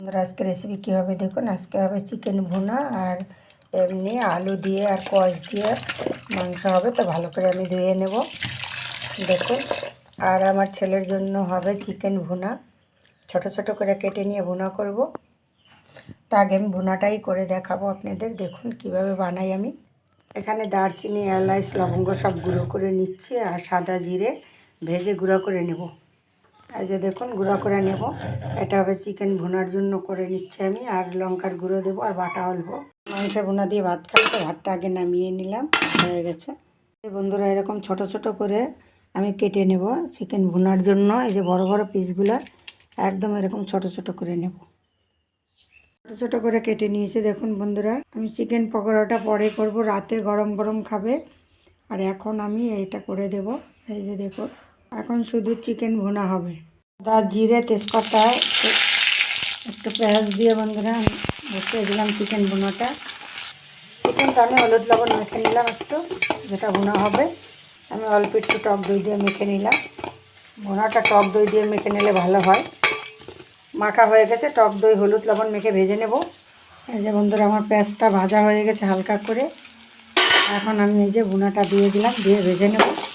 বন্ধুরা, আজকে রেসিপি কী হবে দেখুন। আজকে হবে চিকেন ভুনা আর এমনি আলু দিয়ে আর কোয়াশ দিয়ে মাংস হবে, তো ভালো করে আমি ধুয়ে নেব। দেখুন, আর আমার ছেলের জন্য হবে চিকেন ভুনা। ছোট ছোট করে কেটে নিয়ে ভুনা করব। তা আগে আমি ভুনাটাই করে দেখাবো আপনাদের। দেখুন কীভাবে বানাই আমি। এখানে দারচিনি এলাচ লবঙ্গ সব গুঁড়ো করে নিচ্ছি আর সাদা জিরে ভেজে গুঁড়ো করে নেব। এই যে দেখুন, গুঁড়ো করে নেব। এটা হবে চিকেন ভুনার জন্য করে নিচ্ছি আমি, আর লঙ্কার গুঁড়ো দেবো আর বাটা অল্প। মাংস ভুনা দিয়ে ভাত খাই তো ভাতটা আগে নামিয়ে নিলাম, হয়ে গেছে। বন্ধুরা, এরকম ছোট ছোট করে আমি কেটে নেব চিকেন ভুনার জন্য। এই যে বড় বড় পিসগুলো, একদম এরকম ছোট ছোট করে নেব। ছোটো ছোটো করে কেটে নিয়েছি, দেখুন বন্ধুরা। আমি চিকেন পকোড়াটা পরে করব, রাতে গরম গরম খাবে। আর এখন আমি এইটা করে দেব, এই যে দেখুন। এখন শুধু চিকেন ভুনা হবে। আদা, জিরে, তেজপাতা, একটু- পেঁয়াজ দিয়ে বন্ধুরা আমি বসিয়ে দিলাম চিকেন ভুনাটা। চিকেনটা আমি হলুদ লবণ মেখে নিলাম একটু, যেটা ভুনা হবে। আমি অল্প একটু টক দই দিয়ে মেখে নিলাম। ভুনাটা টক দই দিয়ে মেখে নিলে ভালো হয়। মাখা হয়ে গেছে, টক দই, হলুদ লবণ মেখে ভেজে নেব। এই যে বন্ধুরা, আমার পেঁয়াজটা ভাজা হয়ে গেছে হালকা করে। এখন আমি এই যে বুনাটা দিয়ে দিলাম, দিয়ে ভেজে নেব।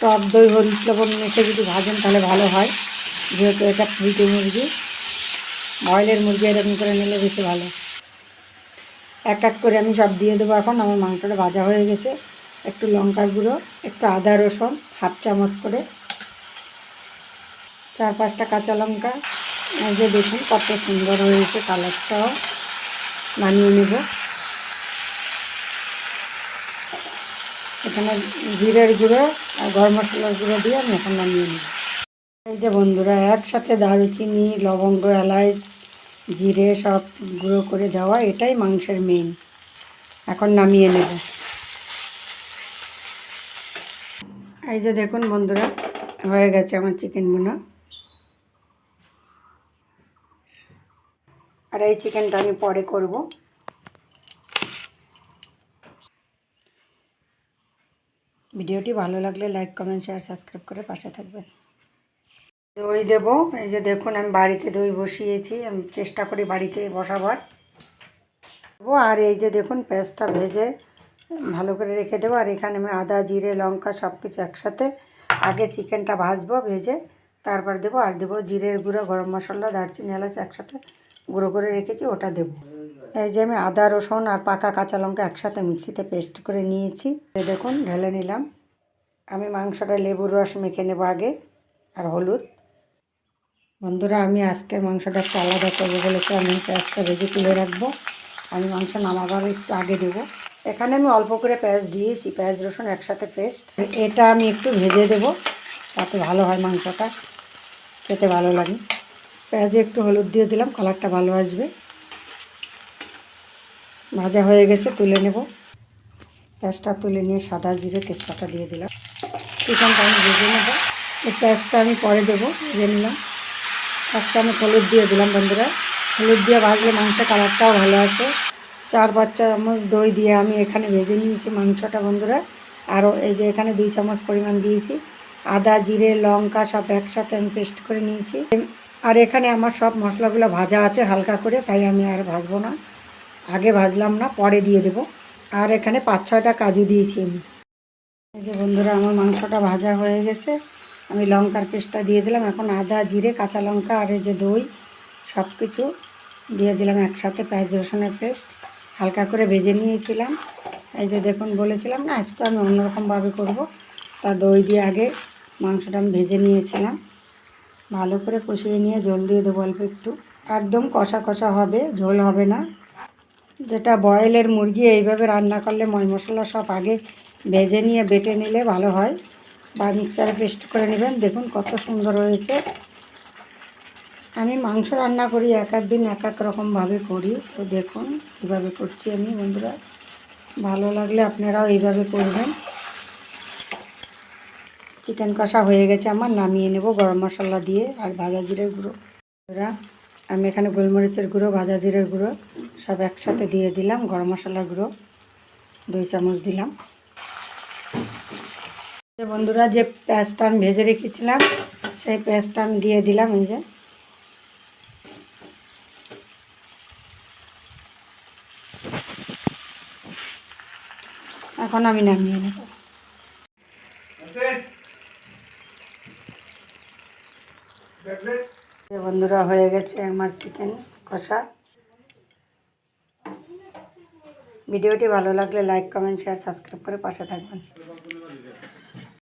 টক দই, হলুদ লবণ মেখে যদি ভাজেন তাহলে ভালো হয়। যেহেতু এটা ফ্রিতে মুরগি বয়েলের মুরগি এরকম করে নিলে বেশি ভালো। এক এক করে আমি সব দিয়ে দেবো এখন, আমার মাংসটা ভাজা হয়ে গেছে। একটু লঙ্কার গুঁড়ো, একটু আদা রসুন, হাফ চামচ করে। চার পাঁচটা কাঁচা লঙ্কা যে দেখুন কত সুন্দর হয়েছে কালারটাও বানিয়ে নেব। এখানে জিরের গুঁড়ো আর গরম মশলার গুঁড়ো দিয়ে আমি এখন নামিয়ে নেব। এই যে বন্ধুরা, একসাথে দারুচিনি, লবঙ্গ এলাচ জিরে সব গুঁড়ো করে দেওয়া, এটাই মাংসের মেন এখন নামিয়ে নেব। এই যে দেখুন বন্ধুরা, হয়ে গেছে আমার চিকেন বোনা আর এই চিকেনটা আমি পরে করব। ভিডিওটি ভালো লাগলে লাইক, কমেন্ট, শেয়ার, সাবস্ক্রাইব করে পাশে থাকবেন। দই দেব। এই যে দেখুন, আমি বাড়িতে দই বসিয়েছি। আমি চেষ্টা করি বাড়িতে বসাবার। দেবো। আর এই যে দেখুন, পেঁয়াজটা ভেজে ভালো করে রেখে দেবো। আর এখানে আমি আদা, জিরে, লঙ্কা সব কিছু একসাথে আগে চিকেনটা ভাজবো, ভেজে তারপর দেবো। আর দেবো জিরের গুঁড়ো, গরম মশলা, দারচিনি, এলাচ একসাথে গুঁড়ো করে রেখেছি, ওটা দেবো। এই যে আমি আদা, রসুন আর পাকা কাঁচা লঙ্কা একসাথে মিক্সিতে পেস্ট করে নিয়েছি। দেখুন, ঢেলে নিলাম। আমি মাংসটা লেবুর রস মেখে নেব আগে আর হলুদ। বন্ধুরা, আমি আজকের মাংসটা একটু আলাদা করব বলেছি আমি পেঁয়াজটা ভেজে তুলে রাখব। আমি মাংস নামাবার একটু আগে দেবো। এখানে আমি অল্প করে পেঁয়াজ দিয়েছি, পেঁয়াজ, রসুন একসাথে পেস্ট। এটা আমি একটু ভেজে দেবো, তাতে ভালো হয় মাংসটা। খেতে ভালো লাগে। পেঁয়াজে একটু হলুদ দিয়ে দিলাম কালারটা ভালো আসবে। ভাজা হয়ে গেছে, তুলে নেব। পেঁয়াজটা তুলে নিয়ে সাদা জিরে তেজপাতা দিয়ে দিলাম। চিকেনটা আমি ভেজে নেব। এই পেঁয়াজটা আমি পরে দেবো, ভেজে নিলাম। এক চামচ হলুদ দিয়ে দিলাম, বন্ধুরা। হলুদ দিয়ে ভাজলে মাংসের কালারটাও ভালো আসে। চার পাঁচ চামচ দই দিয়ে আমি এখানে ভেজে নিয়েছি মাংসটা, বন্ধুরা। আরও এই যে এখানে দুই চামচ পরিমাণ দিয়েছি। আদা, জিরে, লঙ্কা সব একসাথে আমি পেস্ট করে নিয়েছি। আর এখানে আমার সব মশলাগুলো ভাজা আছে হালকা করে, তাই আমি আর ভাজবো না। আগে ভাজলাম না, পরে দিয়ে দেব। আর এখানে পাঁচ ছয়টা কাজু দিয়েছি আমি। এই যে বন্ধুরা, আমার মাংসটা ভাজা হয়ে গেছে। আমি লঙ্কার পেস্টটা দিয়ে দিলাম। এখন আদা, জিরে, কাঁচা লঙ্কা আর এই যে দই সব কিছু দিয়ে দিলাম একসাথে পেঁয়াজ, রসুনের পেস্ট। হালকা করে ভেজে নিয়েছিলাম। এই যে দেখুন, বলেছিলাম না, আজকে আমি অন্যরকমভাবে করব। তা দই দিয়ে আগে মাংসটা আমি ভেজে নিয়েছিলাম। ভালো করে কষিয়ে নিয়ে জল দিয়ে দেবো অল্প একটু। একদম কষা কষা হবে, ঝোল হবে না। যেটা বয়েলের মুরগি, এইভাবে রান্না করলে ময় মশলা সব আগে ভেজে নিয়ে, বেটে নিলে ভালো হয়। বা মিক্সারে পেস্ট করে নেবেন। দেখুন কত সুন্দর হয়েছে। আমি মাংস রান্না করি, এক এক দিন এক এক রকমভাবে করি। তো দেখুন কীভাবে করছি আমি, বন্ধুরা। ভালো লাগলে আপনারাও এইভাবে করবেন। চিকেন কষা হয়ে গেছে আমার, নামিয়ে নেব গরম মশলা দিয়ে আর ভাজা জিরের গুঁড়ো। আমি এখানে গোলমরিচের গুঁড়ো, ভাজা জিরের গুঁড়ো সব একসাথে দিয়ে দিলাম, গরম মশলার গুঁড়ো দুই চামচ দিলাম। বন্ধুরা, যে পেঁয়াজটা আমি ভেজে রেখেছিলাম, সেই পেঁয়াজটা আমি দিয়ে দিলাম এই যে। এখন আমি নামিয়ে নেব। That's it. বন্ধুরা হয়ে গেছে আমার চিকেন কষা। ভিডিওটি ভালো লাগলে লাইক, কমেন্ট, শেয়ার, সাবস্ক্রাইব করে পাশে থাকবেন।